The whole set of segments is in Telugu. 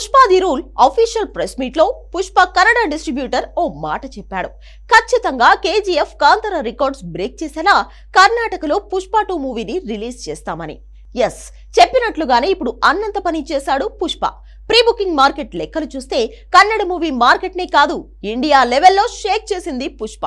Pushpa the rule official press మీట్లో పుష్ప కన్నడ డిస్ట్రిబ్యూటర్ ఓ మాట చెప్పాడు. ఖచ్చితంగా కేజీఎఫ్ కాంతర రికార్డ్స్ బ్రేక్ చేసేలా కర్ణాటకలో పుష్ప టూ మూవీని రిలీజ్ చేస్తామని. ఎస్ చెప్పినట్లుగానే ఇప్పుడు అన్నంత పని చేశాడు పుష్ప. ప్రీ బుకింగ్ మార్కెట్ లెక్కలు చూస్తే కన్నడ మూవీ మార్కెట్ నే కాదు ఇండియా లెవెల్లో షేక్ చేసింది పుష్ప.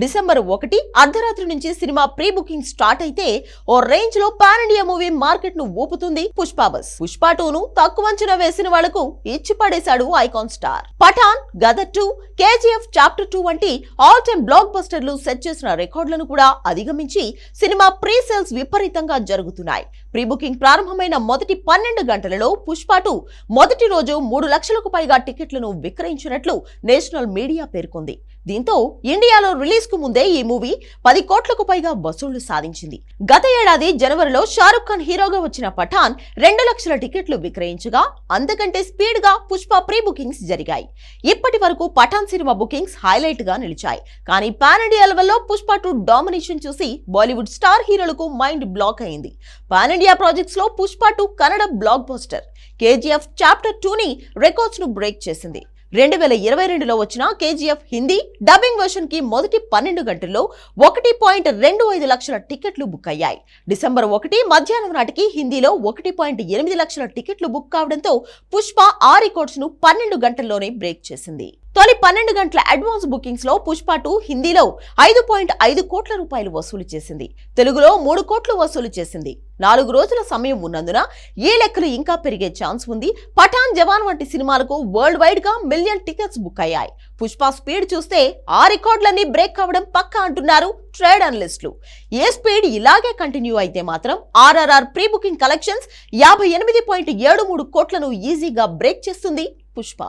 డిసెంబర్ ఒకటి అర్ధరాత్రి నుంచి సినిమా ప్రీ బుకింగ్ స్టార్ట్ అయితే ఓ రేంజ్లో పాన్ ఇండియా మూవీ మార్కెట్ను ఊపుతుంది పుష్ప బస్. పుష్ప టూను తక్కువ అంచనా వేసిన వాళ్ళకు ఇచ్చి పడేశాడు icon star. Pathaan Gadar two KGF chapter two వంటి ఆల్ టైమ్ బ్లాక్ బస్టర్లు సెట్ చేసిన రికార్డులను కూడా అధిగమించి సినిమా ప్రీ సేల్స్ విపరీతంగా జరుగుతున్నాయి. ప్రీ బుకింగ్ ప్రారంభమైన మొదటి పన్నెండు గంటలలో పుష్ప టూ మొదటి రోజు మూడు లక్షలకు పైగా టికెట్లను విక్రయించినట్లు నేషనల్ మీడియా పేర్కొంది. దీంతో ఇండియాలో రిలీజ్కు ముందే ఈ మూవీ పది కోట్లకు పైగా వసూళ్ళు సాధించింది. గత ఏడాది జనవరిలో షారుఖ్ ఖాన్ హీరోగా వచ్చిన పఠాన్ రెండు లక్షల టికెట్లు విక్రయించగా అంతకంటే స్పీడ్గా పుష్ప ప్రీ బుకింగ్స్ జరిగాయి. ఇప్పటి వరకు పఠాన్ సినిమా బుకింగ్స్ హైలైట్గా నిలిచాయి. కానీ పాన్ ఇండియా లెవెల్లో పుష్ప టూ డామినేషన్ చూసి బాలీవుడ్ స్టార్ హీరోలకు మైండ్ బ్లాక్ అయింది. Pan India ప్రాజెక్ట్స్లో Pushpa two Kannada blockbuster. KGF chapter టూని రికార్డ్స్ను బ్రేక్ చేసింది. రెండు వేల ఇరవై రెండులో వచ్చిన కేజీఎఫ్ హిందీ డబ్బింగ్ వర్షన్కి మొదటి పన్నెండు గంటల్లో ఒకటి పాయింట్ రెండు ఐదు లక్షల టికెట్లు బుక్ అయ్యాయి. డిసెంబర్ ఒకటి మధ్యాహ్నం నాటికి హిందీలో ఒకటి పాయింట్ ఎనిమిది లక్షల టికెట్లు బుక్ కావడంతో పుష్ప ఆ రికార్డ్స్ను పన్నెండు గంటల్లోనే బ్రేక్ చేసింది. తొలి పన్నెండు గంటల అడ్వాన్స్ బుకింగ్స్లో పుష్ప టూ హిందీలో ఐదు పాయింట్ ఐదు కోట్ల రూపాయలు వసూలు చేసింది. తెలుగులో మూడు కోట్లు వసూలు చేసింది. నాలుగు రోజుల సమయం ఉన్నందున ఏ లెక్కలు ఇంకా పెరిగే ఛాన్స్ ఉంది? పఠాన్ జవాన్ వంటి సినిమాలకు వరల్డ్ వైడ్గా మిలియన్ టికెట్స్ బుక్ అయ్యాయి. పుష్ప స్పీడ్ చూస్తే ఆ రికార్డులన్నీ బ్రేక్ కావడం పక్కా అంటున్నారు ట్రేడ్ అనలిస్టులు ఏ స్పీడ్ ఇలాగే కంటిన్యూ అయితే మాత్రం ఆర్ఆర్ఆర్ ప్రీ బుకింగ్ కలెక్షన్స్ యాభై ఎనిమిది పాయింట్ ఏడు మూడు కోట్లను ఈజీగా బ్రేక్ చేస్తుంది పుష్ప.